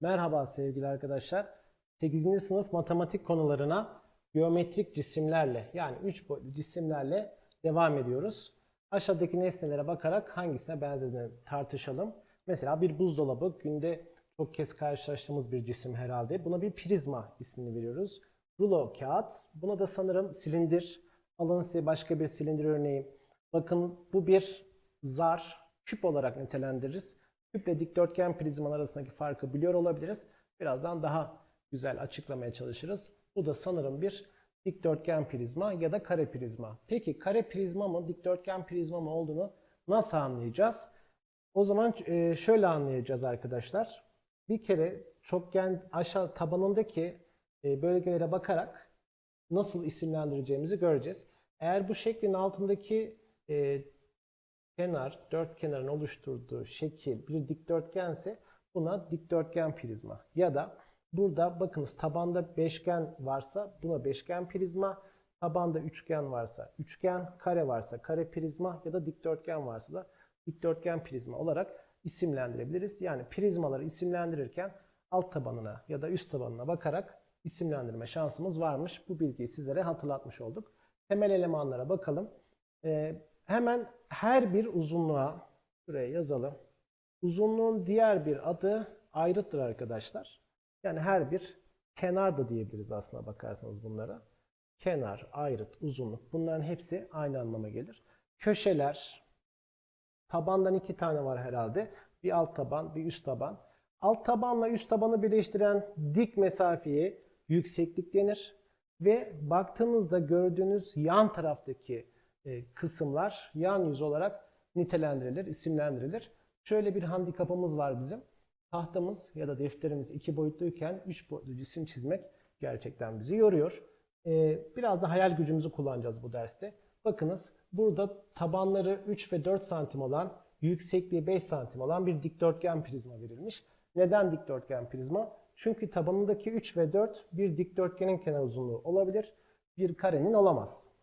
Merhaba sevgili arkadaşlar. 8. sınıf matematik konularına geometrik cisimlerle yani 3 boyutlu cisimlerle devam ediyoruz. Aşağıdaki nesnelere bakarak hangisine benzediğini tartışalım. Mesela bir buzdolabı günde çok kez karşılaştığımız bir cisim herhalde. Buna bir prizma ismini veriyoruz. Rulo kağıt. Buna da sanırım silindir. Alın size başka bir silindir örneği. Bakın bu bir zar, küp olarak nitelendiririz. Küple dikdörtgen prizman arasındaki farkı biliyor olabiliriz. Birazdan daha güzel açıklamaya çalışırız. Bu da sanırım bir dikdörtgen prizma ya da kare prizma. Peki kare prizma mı, dikdörtgen prizma mı olduğunu nasıl anlayacağız? O zaman e, şöyle anlayacağız arkadaşlar. Bir kere çokgen aşağı tabanındaki e, bölgelere bakarak nasıl isimlendireceğimizi göreceğiz. Eğer bu şeklin altındaki e, kenar, dört kenarın oluşturduğu şekil bir dikdörtgense buna dikdörtgen prizma. Ya da burada bakınız tabanda beşgen varsa buna beşgen prizma, tabanda üçgen varsa üçgen, kare varsa kare prizma ya da dikdörtgen varsa da dikdörtgen prizma olarak isimlendirebiliriz. Yani prizmaları isimlendirirken alt tabanına ya da üst tabanına bakarak isimlendirme şansımız varmış. Bu bilgiyi sizlere hatırlatmış olduk. Temel elemanlara bakalım. Ee, hemen her bir uzunluğa şuraya yazalım. Uzunluğun diğer bir adı ayrıttır arkadaşlar. Yani her bir kenar da diyebiliriz aslına bakarsanız bunlara. Kenar, ayrıt, uzunluk bunların hepsi aynı anlama gelir. Köşeler, tabandan iki tane var herhalde. Bir alt taban, bir üst taban. Alt tabanla üst tabanı birleştiren dik mesafeye yükseklik denir. Ve baktığınızda gördüğünüz yan taraftaki kısımlar yan yüz olarak nitelendirilir, isimlendirilir. Şöyle bir handikapımız var bizim. Tahtamız ya da defterimiz iki boyutluyken üç boyutlu cisim çizmek gerçekten bizi yoruyor. E, biraz da hayal gücümüzü kullanacağız bu derste. Bakınız burada tabanları 3 ve 4 santim olan, yüksekliği 5 santim olan bir dikdörtgen prizma verilmiş. Neden dikdörtgen prizma? Çünkü tabanındaki 3 ve 4 bir dikdörtgenin kenar uzunluğu olabilir, bir karenin olamaz.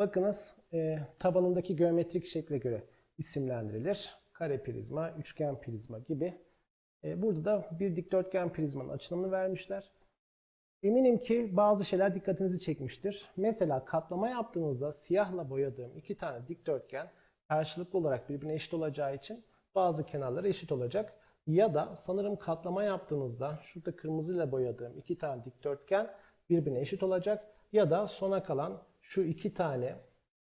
Bakınız e, tabanındaki geometrik şekle göre isimlendirilir. Kare prizma, üçgen prizma gibi. E, burada da bir dikdörtgen prizmanın açılımını vermişler. Eminim ki bazı şeyler dikkatinizi çekmiştir. Mesela katlama yaptığınızda siyahla boyadığım iki tane dikdörtgen karşılıklı olarak birbirine eşit olacağı için bazı kenarları eşit olacak. Ya da sanırım katlama yaptığınızda şurada kırmızıyla boyadığım iki tane dikdörtgen birbirine eşit olacak. Ya da sona kalan şu iki tane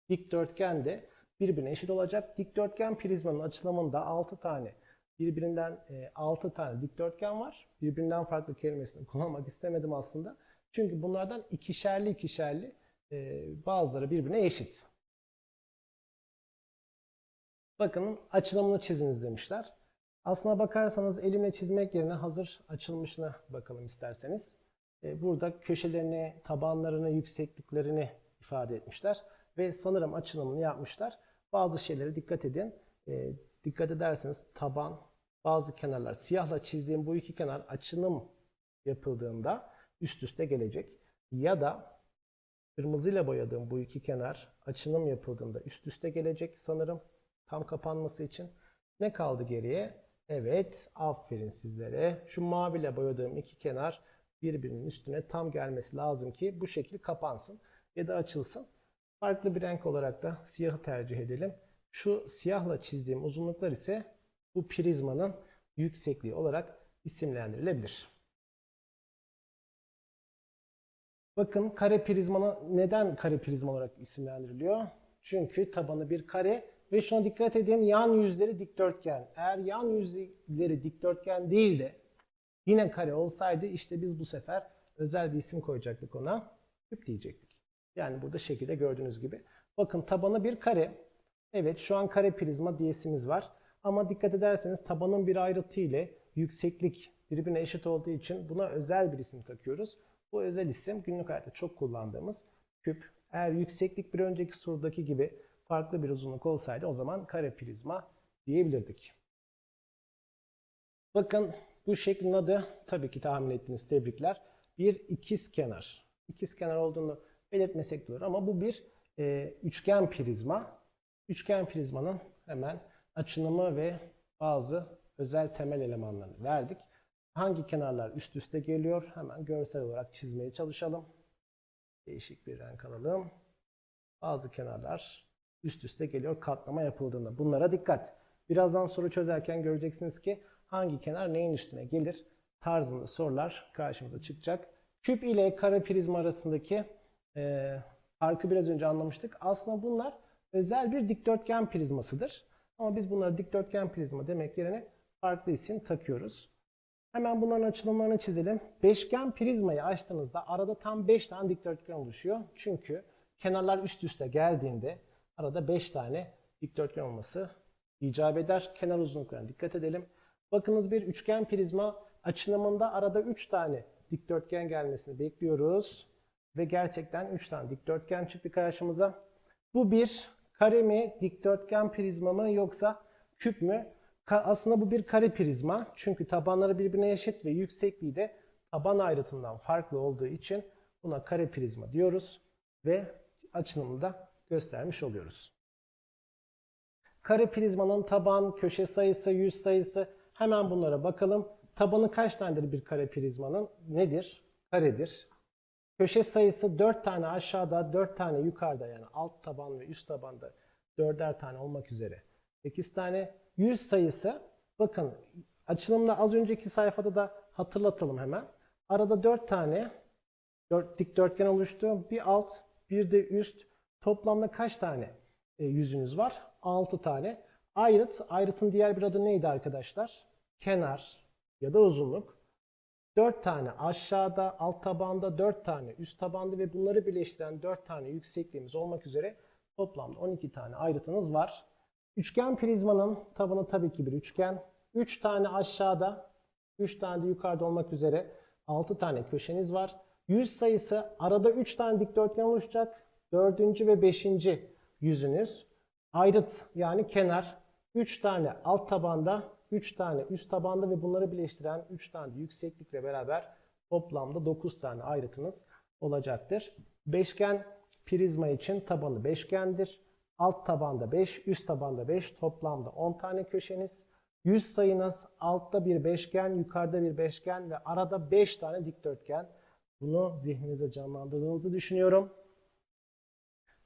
dikdörtgen de birbirine eşit olacak. Dikdörtgen prizmanın açılımında 6 tane birbirinden 6 tane dikdörtgen var. Birbirinden farklı kelimesini kullanmak istemedim aslında. Çünkü bunlardan ikişerli ikişerli e, bazıları birbirine eşit. Bakın açılımını çiziniz demişler. Aslına bakarsanız elimle çizmek yerine hazır açılmışına bakalım isterseniz. E, burada köşelerini, tabanlarını, yüksekliklerini ifade etmişler. Ve sanırım açılımını yapmışlar. Bazı şeylere dikkat edin. E, dikkat ederseniz taban, bazı kenarlar, siyahla çizdiğim bu iki kenar açılım yapıldığında üst üste gelecek. Ya da kırmızıyla boyadığım bu iki kenar açılım yapıldığında üst üste gelecek sanırım tam kapanması için. Ne kaldı geriye? Evet, aferin sizlere. Şu maviyle boyadığım iki kenar birbirinin üstüne tam gelmesi lazım ki bu şekil kapansın ya da açılsın. Farklı bir renk olarak da siyahı tercih edelim. Şu siyahla çizdiğim uzunluklar ise bu prizmanın yüksekliği olarak isimlendirilebilir. Bakın kare prizmana neden kare prizma olarak isimlendiriliyor? Çünkü tabanı bir kare ve şuna dikkat edin yan yüzleri dikdörtgen. Eğer yan yüzleri dikdörtgen değil de yine kare olsaydı işte biz bu sefer özel bir isim koyacaktık ona. Küp diyecektik. Yani burada şekilde gördüğünüz gibi. Bakın tabanı bir kare. Evet şu an kare prizma diyesimiz var. Ama dikkat ederseniz tabanın bir ayrıtı ile yükseklik birbirine eşit olduğu için buna özel bir isim takıyoruz. Bu özel isim günlük hayatta çok kullandığımız küp. Eğer yükseklik bir önceki sorudaki gibi farklı bir uzunluk olsaydı o zaman kare prizma diyebilirdik. Bakın bu şeklin adı tabii ki tahmin ettiğiniz tebrikler. Bir ikiz kenar. İkiz kenar olduğunu belirtmesek de olur ama bu bir e, üçgen prizma. Üçgen prizmanın hemen açılımı ve bazı özel temel elemanlarını verdik. Hangi kenarlar üst üste geliyor? Hemen görsel olarak çizmeye çalışalım. Değişik bir renk alalım. Bazı kenarlar üst üste geliyor katlama yapıldığında. Bunlara dikkat. Birazdan soru çözerken göreceksiniz ki hangi kenar neyin üstüne gelir tarzında sorular karşımıza çıkacak. Küp ile kare prizma arasındaki e, farkı biraz önce anlamıştık. Aslında bunlar özel bir dikdörtgen prizmasıdır. Ama biz bunlara dikdörtgen prizma demek yerine farklı isim takıyoruz. Hemen bunların açılımlarını çizelim. Beşgen prizmayı açtığınızda arada tam 5 tane dikdörtgen oluşuyor. Çünkü kenarlar üst üste geldiğinde arada 5 tane dikdörtgen olması icap eder. Kenar uzunluklarına dikkat edelim. Bakınız bir üçgen prizma açılımında arada 3 tane dikdörtgen gelmesini bekliyoruz. Ve gerçekten 3 tane dikdörtgen çıktı karşımıza. Bu bir kare mi, dikdörtgen prizma mı yoksa küp mü? Ka- aslında bu bir kare prizma. Çünkü tabanları birbirine eşit ve yüksekliği de taban ayrıtından farklı olduğu için buna kare prizma diyoruz. Ve açılımını da göstermiş oluyoruz. Kare prizmanın taban, köşe sayısı, yüz sayısı hemen bunlara bakalım. Tabanı kaç tanedir bir kare prizmanın? Nedir? Karedir. Köşe sayısı 4 tane aşağıda, 4 tane yukarıda yani alt taban ve üst tabanda 4'er tane olmak üzere 8 tane. Yüz sayısı bakın açılımda az önceki sayfada da hatırlatalım hemen. Arada 4 tane 4 dikdörtgen oluştu. Bir alt, bir de üst. Toplamda kaç tane e, yüzünüz var? 6 tane. Ayrıt, ayrıtın diğer bir adı neydi arkadaşlar? Kenar ya da uzunluk. 4 tane aşağıda, alt tabanda 4 tane üst tabanda ve bunları birleştiren 4 tane yüksekliğimiz olmak üzere toplamda 12 tane ayrıtınız var. Üçgen prizmanın tabanı tabii ki bir üçgen. 3 tane aşağıda, 3 tane de yukarıda olmak üzere 6 tane köşeniz var. Yüz sayısı arada 3 tane dikdörtgen oluşacak. 4. ve 5. yüzünüz. Ayrıt yani kenar 3 tane alt tabanda, 3 tane üst tabanda ve bunları birleştiren 3 tane yükseklikle beraber toplamda 9 tane ayrıtınız olacaktır. Beşgen prizma için tabanı beşgendir. Alt tabanda 5, üst tabanda 5, toplamda 10 tane köşeniz. Yüz sayınız altta bir beşgen, yukarıda bir beşgen ve arada 5 tane dikdörtgen. Bunu zihninize canlandırdığınızı düşünüyorum.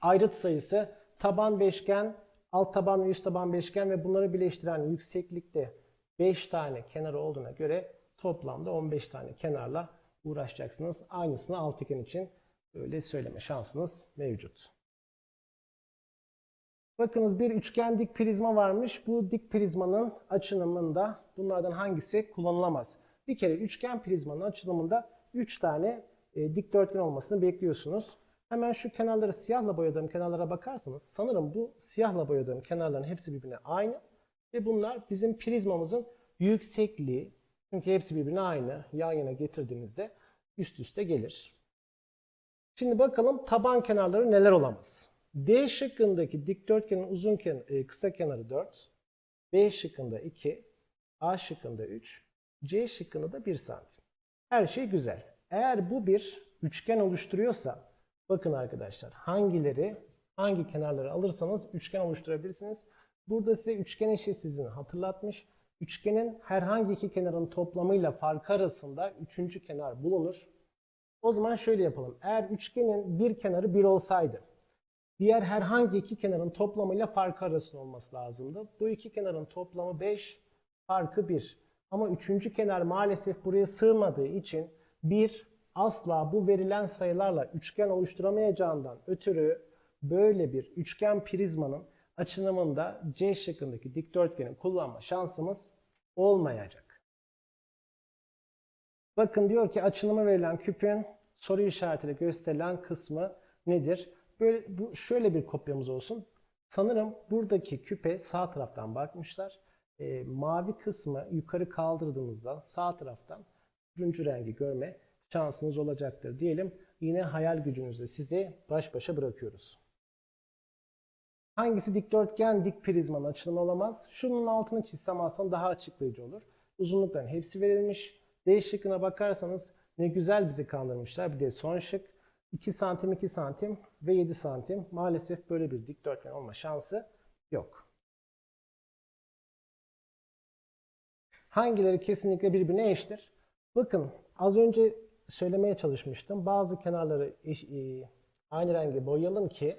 Ayrıt sayısı taban beşgen, alt taban ve üst taban beşgen ve bunları birleştiren yükseklikte 5 tane kenarı olduğuna göre toplamda 15 tane kenarla uğraşacaksınız. Aynısını altıgen için böyle söyleme şansınız mevcut. Bakınız bir üçgen dik prizma varmış. Bu dik prizmanın açılımında bunlardan hangisi kullanılamaz? Bir kere üçgen prizmanın açılımında 3 tane e, dikdörtgen olmasını bekliyorsunuz. Hemen şu kenarları siyahla boyadığım kenarlara bakarsanız sanırım bu siyahla boyadığım kenarların hepsi birbirine aynı. Ve bunlar bizim prizmamızın yüksekliği. Çünkü hepsi birbirine aynı. Yan yana getirdiğinizde üst üste gelir. Şimdi bakalım taban kenarları neler olamaz. D şıkkındaki dikdörtgenin uzun ken e, kısa kenarı 4. B şıkkında 2. A şıkkında 3. C şıkkında da 1 santim. Her şey güzel. Eğer bu bir üçgen oluşturuyorsa bakın arkadaşlar hangileri hangi kenarları alırsanız üçgen oluşturabilirsiniz. Burada size üçgen eşitsizliğini hatırlatmış. Üçgenin herhangi iki kenarın toplamıyla farkı arasında üçüncü kenar bulunur. O zaman şöyle yapalım. Eğer üçgenin bir kenarı 1 olsaydı diğer herhangi iki kenarın toplamıyla farkı arasında olması lazımdı. Bu iki kenarın toplamı 5, farkı 1. Ama üçüncü kenar maalesef buraya sığmadığı için 1 asla bu verilen sayılarla üçgen oluşturamayacağından ötürü böyle bir üçgen prizmanın açılımında C şıkkındaki dikdörtgeni kullanma şansımız olmayacak. Bakın diyor ki açılımı verilen küpün soru işaretiyle gösterilen kısmı nedir? Böyle bu şöyle bir kopyamız olsun. Sanırım buradaki küpe sağ taraftan bakmışlar. E, mavi kısmı yukarı kaldırdığımızda sağ taraftan turuncu rengi görme şansınız olacaktır diyelim. Yine hayal gücünüzle sizi baş başa bırakıyoruz. Hangisi dikdörtgen dik prizmanın açılımı olamaz? Şunun altını çizsem aslında daha açıklayıcı olur. Uzunlukların hepsi verilmiş. D şıkkına bakarsanız ne güzel bizi kandırmışlar. Bir de son şık 2 santim 2 santim ve 7 santim. Maalesef böyle bir dikdörtgen olma şansı yok. Hangileri kesinlikle birbirine eşittir? Bakın az önce söylemeye çalışmıştım. Bazı kenarları eş- e, aynı rengi boyayalım ki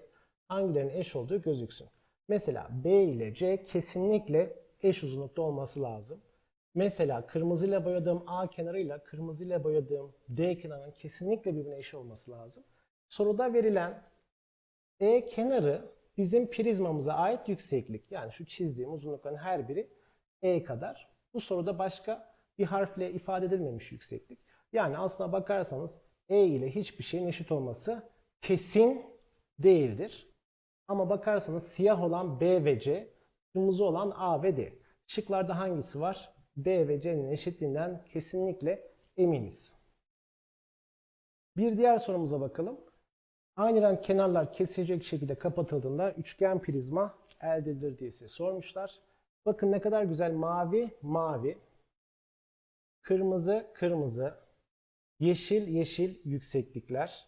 hangilerinin eş olduğu gözüksün. Mesela B ile C kesinlikle eş uzunlukta olması lazım. Mesela kırmızıyla boyadığım A kenarıyla kırmızıyla boyadığım D kenarının kesinlikle birbirine eş olması lazım. Soruda verilen E kenarı bizim prizmamıza ait yükseklik. Yani şu çizdiğim uzunlukların her biri E kadar. Bu soruda başka bir harfle ifade edilmemiş yükseklik. Yani aslına bakarsanız E ile hiçbir şeyin eşit olması kesin değildir. Ama bakarsanız siyah olan B ve C, kırmızı olan A ve D. Şıklarda hangisi var? B ve C'nin eşitliğinden kesinlikle eminiz. Bir diğer sorumuza bakalım. Aynı renk kenarlar kesilecek şekilde kapatıldığında üçgen prizma elde edilir diye sormuşlar. Bakın ne kadar güzel mavi mavi, kırmızı kırmızı, yeşil yeşil yükseklikler.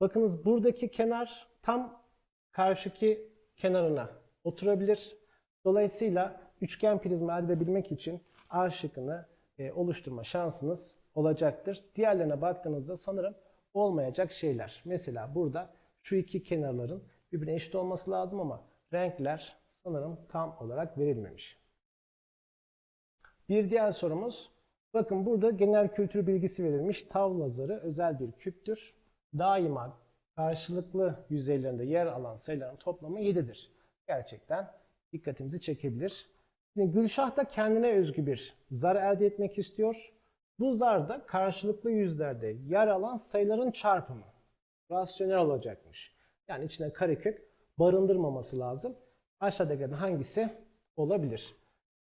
Bakınız buradaki kenar tam karşıki kenarına oturabilir. Dolayısıyla üçgen prizma elde edebilmek için A şıkkını e, oluşturma şansınız olacaktır. Diğerlerine baktığınızda sanırım olmayacak şeyler. Mesela burada şu iki kenarların birbirine eşit olması lazım ama renkler sanırım tam olarak verilmemiş. Bir diğer sorumuz. Bakın burada genel kültür bilgisi verilmiş. Tavla zarı özel bir küptür. Daima karşılıklı yüzeylerinde yer alan sayıların toplamı 7'dir. Gerçekten dikkatimizi çekebilir. Şimdi Gülşah da kendine özgü bir zar elde etmek istiyor. Bu zarda karşılıklı yüzlerde yer alan sayıların çarpımı rasyonel olacakmış. Yani içine karekök barındırmaması lazım. Aşağıdakilerden hangisi olabilir?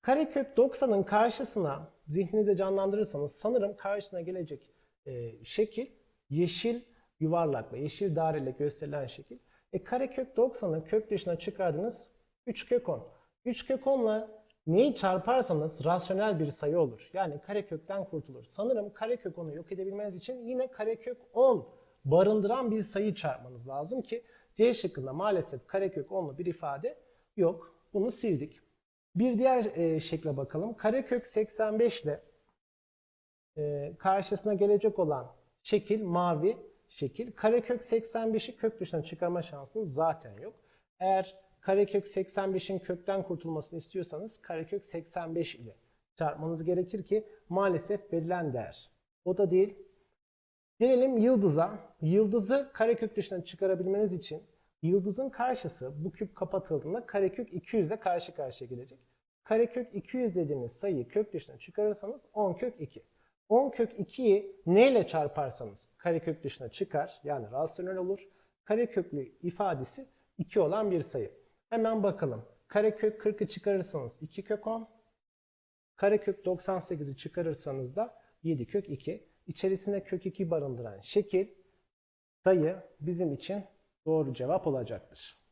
Karekök 90'ın karşısına zihninize canlandırırsanız sanırım karşısına gelecek e, şekil yeşil yuvarlakla, yeşil daireyle gösterilen şekil. E karekök 90'ı kök dışına çıkardınız 3 kök 10. 3 kök 10'la neyi çarparsanız rasyonel bir sayı olur. Yani karekökten kurtulur. Sanırım karekök 10'u yok edebilmeniz için yine karekök 10 barındıran bir sayı çarpmanız lazım ki C şıkkında maalesef karekök 10'lu bir ifade yok. Bunu sildik. Bir diğer e, şekle bakalım. Karekök 85 ile e, karşısına gelecek olan şekil mavi şekil. Karekök 85'i kök dışına çıkarma şansınız zaten yok. Eğer karekök 85'in kökten kurtulmasını istiyorsanız karekök 85 ile çarpmanız gerekir ki maalesef verilen değer. O da değil. Gelelim yıldıza. Yıldızı karekök dışına çıkarabilmeniz için yıldızın karşısı bu küp kapatıldığında karekök 200 ile karşı karşıya gelecek. Karekök 200 dediğiniz sayıyı kök dışına çıkarırsanız 10 kök 2. 10 kök 2'yi neyle çarparsanız karekök dışına çıkar yani rasyonel olur. Kareköklü ifadesi 2 olan bir sayı. Hemen bakalım. Karekök 40'ı çıkarırsanız 2 kök 10. Karekök 98'i çıkarırsanız da 7 kök 2. İçerisinde kök 2 barındıran şekil sayı bizim için doğru cevap olacaktır.